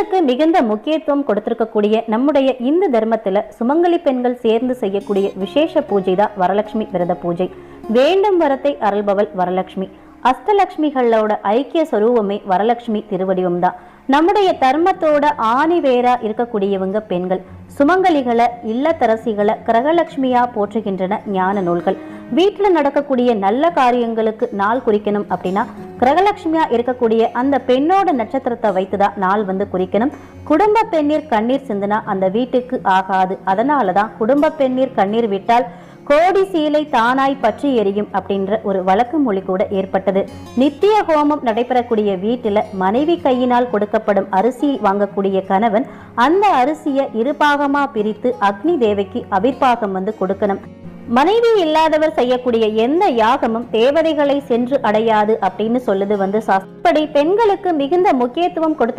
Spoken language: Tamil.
பெண்களுக்கு மிகுந்த முக்கியத்துவம் கொடுத்திருக்கக்கூடிய நம்முடைய இந்து தர்மத்துல சுமங்கலி பெண்கள் சேர்ந்து செய்யக்கூடிய விசேஷ பூஜை தான் வரலட்சுமி விரத பூஜை. வேண்டும் வரத்தை அருள்பவள் வரலட்சுமி. அஷ்டலட்சுமிகளோட ஐக்கிய சொரூபமே வரலட்சுமி திருவடிவம் தான் நம்முடைய தர்மத்தோட ஆணி வேரா இருக்கக்கூடியவங்க பெண்கள். சுமங்கலிகளை இல்லத்தரசிகளை கிரகலட்சுமியா போற்றுகின்றன ஞான நூல்கள். வீட்டில் நடக்கக்கூடிய நல்ல காரியங்களுக்கு நாள் குறிக்கணும் அப்படின்னா கிரகலட்சுமியா இருக்கக்கூடிய அந்த பெண்ணோட நட்சத்திரத்தை வைத்துதான் நாள் வந்து குறிக்கணும். குடும்ப பெண்ணீர் கண்ணீர் சிந்தினா அந்த வீட்டுக்கு ஆகாது. அதனால தான் குடும்ப பெண்ணீர் கண்ணீர் விட்டால் கோடி சீலை தானாய் பற்றி எரியும் அப்படின்ற ஒரு வழக்கு மொழி கூட ஏற்பட்டது. நித்திய ஹோமம் நடைபெறக்கூடிய வீட்டில் மனைவி கையினால் கொடுக்கப்படும் அரிசி வாங்கக்கூடிய கணவன் அந்த அரிசியை இருபாகமா பிரித்து அக்னி தேவைக்கு அபிர்பாகம் வந்து கொடுக்கணும். மனைவி இல்லாதவர் செய்யக்கூடிய எந்த யாகமும் தேவதைகளை சென்று அடையாது அப்படின்னு சொல்லுது வந்து சாஸ்திரப்படி பெண்களுக்கு மிகுந்த முக்கியத்துவம் கொடுத்து